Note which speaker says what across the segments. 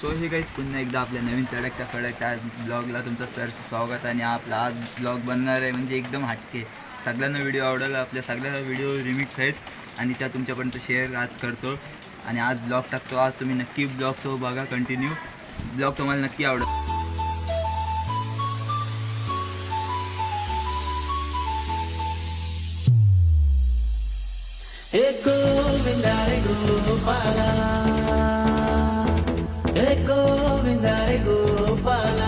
Speaker 1: So हे काही पुन्हा एकदा आपल्या नवीन तडकच्या कडक आज ब्लॉगला तुमचं सर स्वागत आणि आपला आज ब्लॉग बनणार आहे म्हणजे एकदम हटके. सगळ्यांना व्हिडिओ आवडेल आपल्या सगळ्या व्हिडिओ रिमिक्स आहेत आणि त्या तुमच्यापर्यंत शेअर आज करतो. आणि आज ब्लॉग टाकतो आज तुम्ही नक्की ब्लॉग तो बघा कंटिन्यू ब्लॉग तुम्हाला नक्की आवडेल.
Speaker 2: हे गोविंदा रे गोपाला गोविंदारे गोपाला.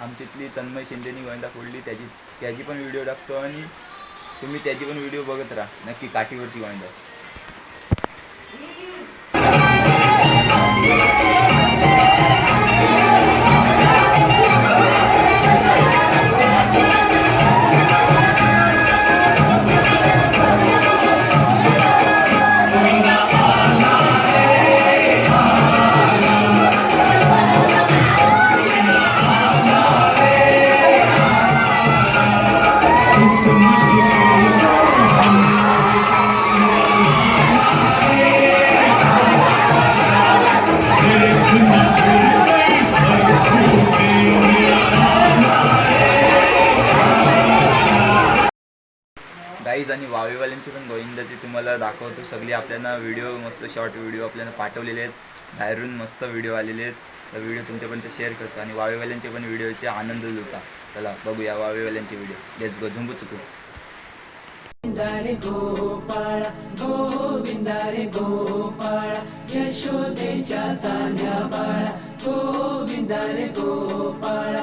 Speaker 1: आमच्यातली तन्मय शिंदेनी गोविंदा फोडली त्याची त्याची पण व्हिडिओ टाकतो आणि तुम्ही त्याची पण व्हिडिओ बघत राहा. नक्की काठीवरची गोविंदा. गाईज आणि वावेवाल्यांची पण गोविंदाची तुम्हाला दाखवतो. सगळी आपल्याला व्हिडिओ मस्त शॉर्ट व्हिडिओ आपल्याला पाठवलेले आहेत. बाहेरून मस्त व्हिडिओ आलेले आहेत. तर व्हिडिओ तुमच्यापर्यंत शेअर करतो. आणि वावेवाल्यांचे पण व्हिडिओचे आनंद होता चला बघूया वावेवाल्यांचे व्हिडिओ लेट्स गो झुंबू चुकू.
Speaker 2: गोविंदा रे गोपाळ रे यशोदेच्या तान्या बाळा. गोविंदा रे गोपाळा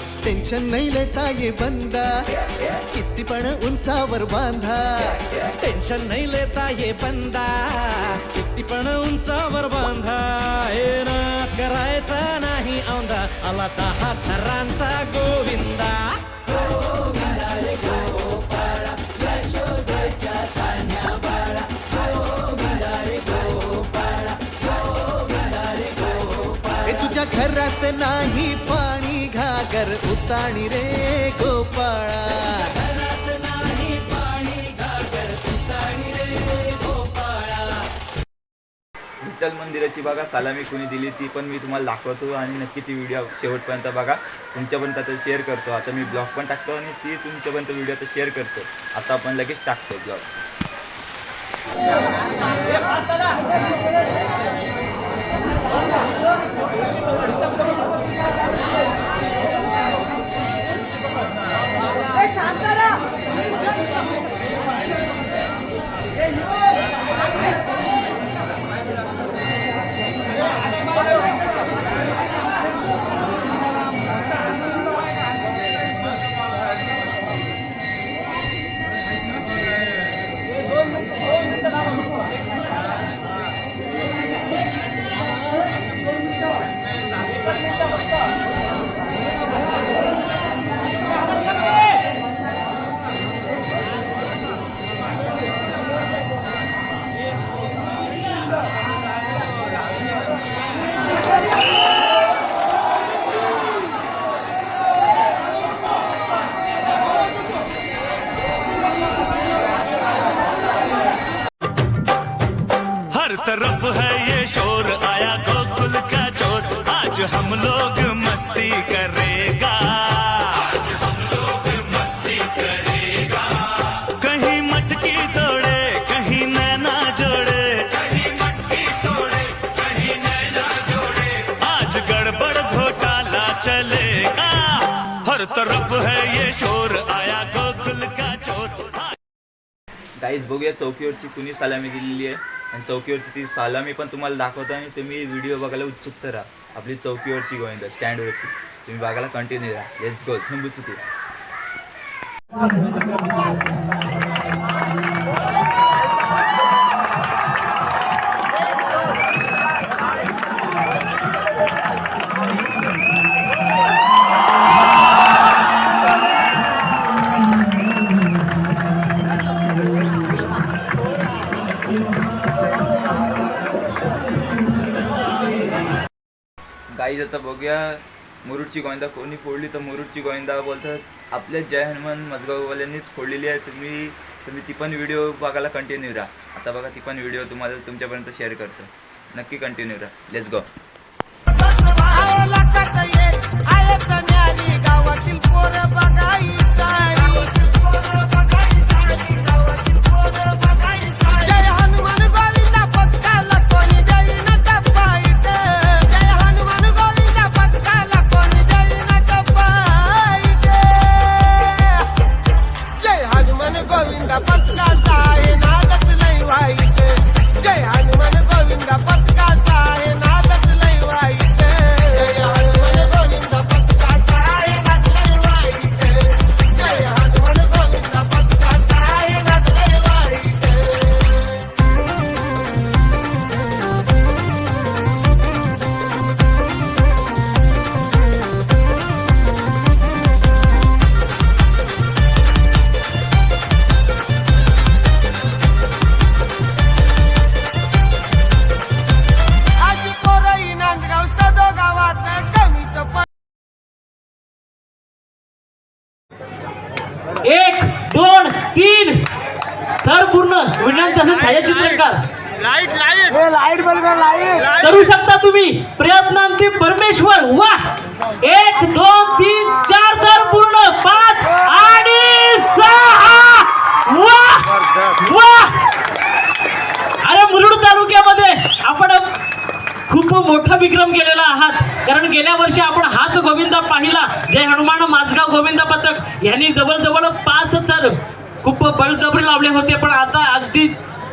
Speaker 3: टेन्शन नाही लेता ये बंदा. किती पण उंचावर बांधा.
Speaker 4: टेन्शन नाही लेता ये बंदा. किती पण उंचावर बांधा. हे ना करायचा नाही औंदा. आला दहा थरांचा गोविंदा.
Speaker 3: हे तुझ्या घरात नाही पाणी घागर उताणी रे गोपाळा.
Speaker 1: विठ्ठल मंदिराची बघा सलामी कोणी दिली ती पण मी तुम्हाला दाखवतो आणि नक्की ती व्हिडिओ शेवटपर्यंत बघा. तुमच्यापर्यंत आता शेअर करतो. आता मी ब्लॉग पण टाकतो आणि ती तुमच्यापर्यंत व्हिडिओ आता शेअर करतो. आता आपण लगेच टाकतो ब्लॉग
Speaker 5: சாத்தாரா तरफ है ये शोर आया गोकुल का चोर।
Speaker 1: गाईज बघूया चौकीवरची कुणी सलामी दिलेली आहे. आणि चौकीवरची ती सलामी पण तुम्हाला दाखवतो आणि तुम्ही व्हिडिओ बघायला उत्सुक राहा. आपली चौकीवरची गोविंदा स्टँडवरची तुम्ही बघायला कंटिन्यू राहा. लेट्स गो झुंबू चुकी.
Speaker 6: काही आता बघूया. मुरुडची गोविंदा कोणी फोडली तर मुरुडची गोविंदा बोलतात आपल्या जय हनुमान मजगाववाल्यांनीच फोडलेली आहे तुम्ही तुम्ही ती पण व्हिडिओ बघायला कंटिन्यू राहा. आता बघा ती पण व्हिडिओ तुम्हाला तुमच्यापर्यंत शेअर करतो. नक्की कंटिन्यू राहा. लेट्स गो
Speaker 7: एक दोन तीन. तर पूर्ण. विनंती असेल छायाचित्रकार करू शकता तुम्ही. प्रयत्नांती परमेश्वर. वा. एक दोन तीन चार तर पूर्ण. पाच आणि सहा. वा. वा. खूप मोठा विक्रम केलेला आहात. कारण गेल्या वर्षी आपण हाच गोविंदा पाहिला. जय हनुमान माझगाव गोविंदा पथक. यांनी जवळजवळ पाच तर खूप बळजबरी लावले होते पण आता अगदी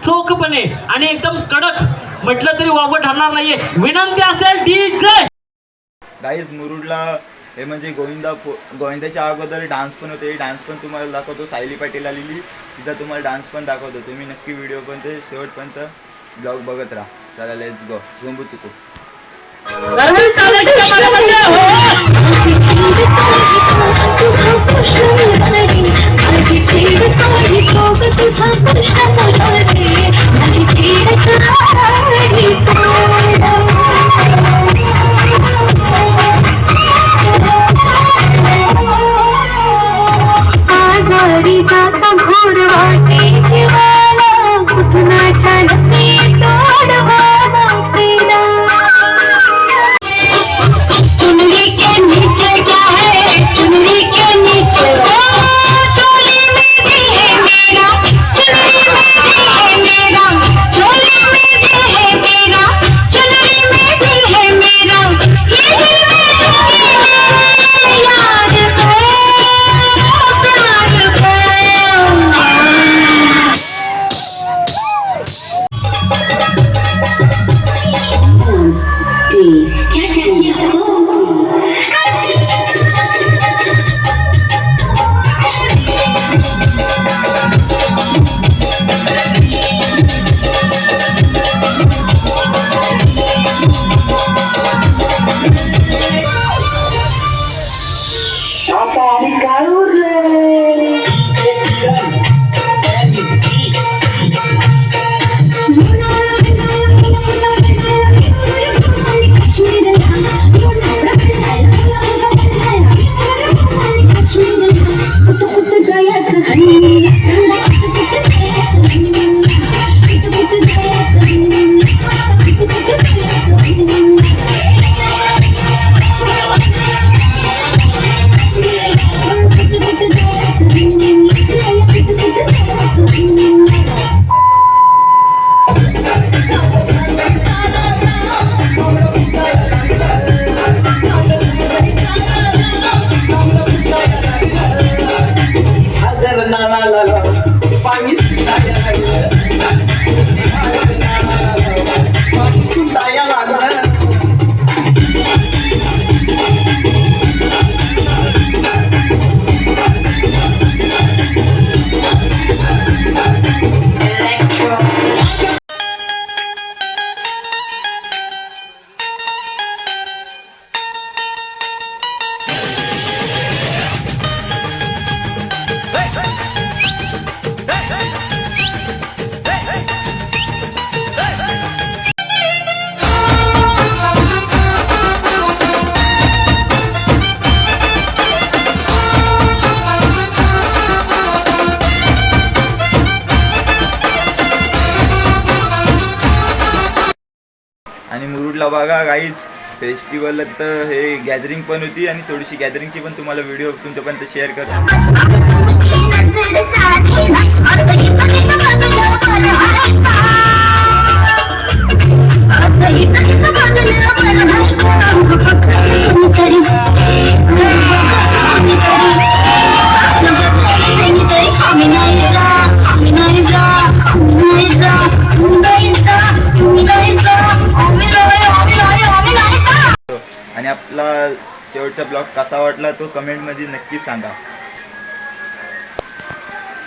Speaker 7: चोखपणे आणि एकदम कडक म्हटलं तरी वावं ठरणार नाहीये. विनंती असेल डी जय
Speaker 6: गाईज मुरुडला हे म्हणजे गोविंदा गोविंदाच्या अगोदर डान्स पण होते. डान्स पण तुम्हाला दाखवतो. सायली पाटील आलेली. तिथं तुम्हाला डान्स पण दाखवतो. तुम्ही नक्की व्हिडिओ पण ते शेवटपर्यंत ब्लॉग बघत राहा. चला लेट्स गो झोंबू चुकू
Speaker 7: सर्व
Speaker 8: आणि
Speaker 7: मुरुडला बघा काहीच फेस्टिवलला तर हे गॅदरिंग पण होती आणि थोडीशी गॅदरिंगची पण तुम्हाला व्हिडिओ तुमच्यापर्यंत शेअर करतो. आजचा ब्लॉग कसा वाटला तो कमेंटमध्ये नक्की सांगा.